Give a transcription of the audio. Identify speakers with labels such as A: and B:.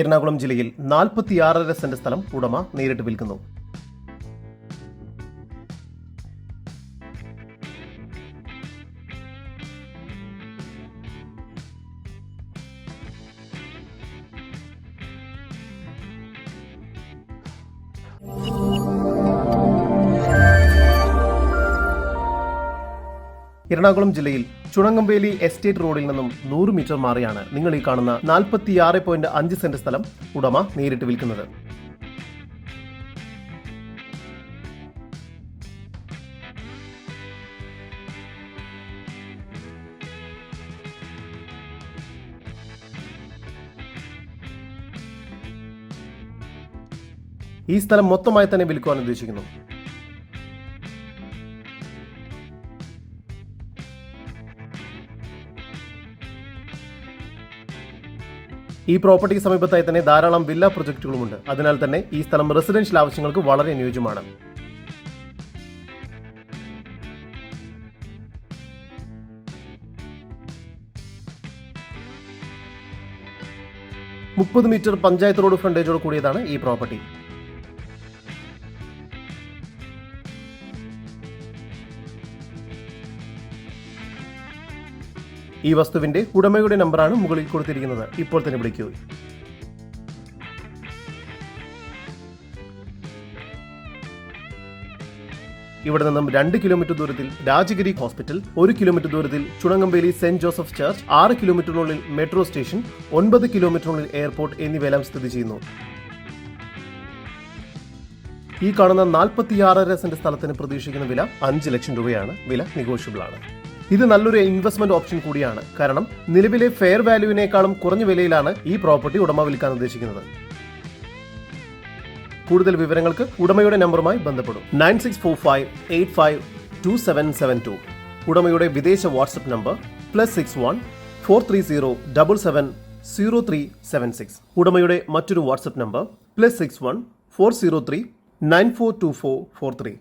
A: എറണാകുളം ജില്ലയിൽ നാൽപ്പത്തിയാറര സെന്റ് സ്ഥലം ഉടമ നേരിട്ട് വിൽക്കുന്നു. എറണാകുളം ജില്ലയിൽ ചുണങ്ങമ്പേലി എസ്റ്റേറ്റ് റോഡിൽ നിന്നും നൂറ് മീറ്റർ മാറിയാണ് നിങ്ങൾ ഈ കാണുന്ന നാൽപ്പത്തിയാറ് പോയിന്റ് അഞ്ച് സെന്റ് സ്ഥലം ഉടമ നേരിട്ട് വിൽക്കുന്നത്. ഈ സ്ഥലം മൊത്തമായി തന്നെ വിൽക്കുവാൻ ഉദ്ദേശിക്കുന്നു. ഈ പ്രോപ്പർട്ടിക്ക് സമീപത്തായി തന്നെ ധാരാളം വില്ല പ്രൊജക്ടുകളുമുണ്ട്. അതിനാൽ തന്നെ ഈ സ്ഥലം റെസിഡൻഷ്യൽ ആവശ്യങ്ങൾക്ക് വളരെ അനുയോജ്യമാണ്. മുപ്പത് മീറ്റർ പഞ്ചായത്ത് റോഡ് ഫ്രണ്ടേജോട് കൂടിയതാണ് ഈ പ്രോപ്പർട്ടി. ഈ വസ്തുവിന്റെ ഉടമയുടെ നമ്പറാണ് മുകളിൽ കൊടുത്തിരിക്കുന്നത്. ഇപ്പോൾ തന്നെ വിളിക്കൂ. ഇവിടെ നിന്നും രണ്ട് കിലോമീറ്റർ ദൂരത്തിൽ രാജഗിരി ഹോസ്പിറ്റൽ ഒരു കിലോമീറ്റർ ദൂരത്തിൽ ചുണങ്ങമ്പേലി സെന്റ് ജോസഫ് ചർച്ച് ആറ് കിലോമീറ്ററിനുള്ളിൽ മെട്രോ സ്റ്റേഷൻ ഒൻപത് കിലോമീറ്ററിനുള്ളിൽ എയർപോർട്ട് എന്നിവയെല്ലാം സ്ഥിതി ചെയ്യുന്നു. ഈ കാണുന്ന നാൽപ്പത്തിയാറര സെന്റ് സ്ഥലത്തിന് പ്രതീക്ഷിക്കുന്ന വില അഞ്ച് ലക്ഷം രൂപയാണ്. വില നെഗോഷ്യബിൾ ആണ്. ഇത് നല്ലൊരു ഇൻവെസ്റ്റ്മെന്റ് ഓപ്ഷൻ കൂടിയാണ്. കാരണം നിലവിലെ ഫെയർ വാല്യൂവിനേക്കാളും കുറഞ്ഞ വിലയിലാണ് ഈ പ്രോപ്പർട്ടി ഉടമ വിൽക്കാൻ ഉദ്ദേശിക്കുന്നത്. കൂടുതൽ വിവരങ്ങൾക്ക് ഉടമയുടെ നമ്പറുമായി ബന്ധപ്പെടും. Nine six four five eight five two seven seven two. ഉടമയുടെ വിദേശ WhatsApp number plus six one four three zero double seven zero three seven six. ഉടമയുടെ മറ്റൊരു WhatsApp number plus six one four zero three nine four two four four three.